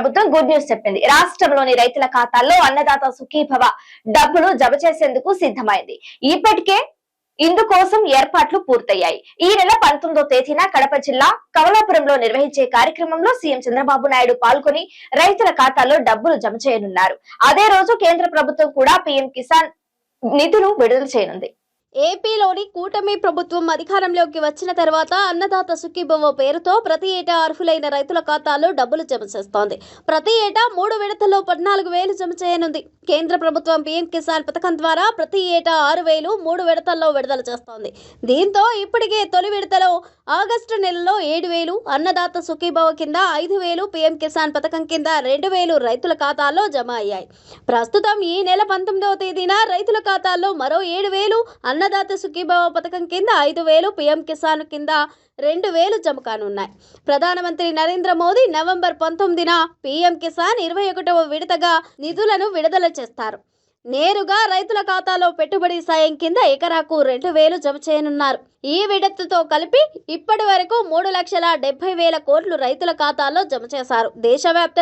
ప్రభుత్వం good news చెప్పింది. రాష్ట్రంలోని రైతుల ఖాతాల్లో అన్నదాత సుఖీభవ డబ్బులు జమ చేసేందుకు సిద్ధమైంది. ఇప్పటికే ఇందుకోసం ఏర్పాట్లు పూర్తయ్యాయి. ఈ నెల పంతొమ్మిదో తేదీన కడప జిల్లా కమలాపురంలో నిర్వహించే కార్యక్రమంలో సీఎం చంద్రబాబు నాయుడు పాల్గొని రైతుల ఖాతాల్లో డబ్బులు జమ చేయనున్నారు. అదే రోజు కేంద్ర ప్రభుత్వం కూడా పీఎం కిసాన్ నిధులు విడుదల చేయనుంది. ఏపీలోని కూటమి ప్రభుత్వం అధికారంలోకి వచ్చిన తర్వాత అన్నదాత సుఖీభవ పేరుతో ప్రతి ఏటా అర్హులైన రైతుల ఖాతాలో డబ్బులు జమ చేస్తోంది. ప్రతి ఏటా మూడు విడతల్లో పద్నాలుగు వేలు జమ చేయనుంది. కేంద్ర ప్రభుత్వం పీఎం కిసాన్ పథకం ద్వారా ప్రతి ఏటా ఆరు వేలు మూడు విడతల్లో విడుదల చేస్తోంది. దీంతో ఇప్పటికే తొలి విడతలో ఆగస్టు నెలలో ఏడు వేలు అన్నదాత సుఖీభవ కింద ఐదు వేలు పీఎం కిసాన్ పథకం కింద రెండు వేలు రైతుల ఖాతాల్లో జమ అయ్యాయి. ప్రస్తుతం ఈ నెల పంతొమ్మిదవ తేదీన రైతుల ఖాతాల్లో మరో ఏడు వేలు అన్నదాత సుఖీభావ పథకం కింద ఐదు వేలు పీఎం కిసాన్ కింద రెండు వేలు జమ కానున్నాయి. ప్రధానమంత్రి నరేంద్ర మోదీ నవంబర్ పంతొమ్మిదిన పీఎం కిసాన్ ఇరవై ఒకటవ విడతగా నిధులను విడుదల చేస్తారు. నేరుగా రైతుల ఖాతాలో పెట్టుబడి సాయం కింద ఎకరాకు రెండు వేలు జమ చేయనున్నారు. ఈ విడతతో కలిపి ఇప్పటి వరకు మూడు లక్షల డెబ్బై వేల కోట్లు రైతుల ఖాతాల్లో జమ చేశారు. దేశవ్యాప్త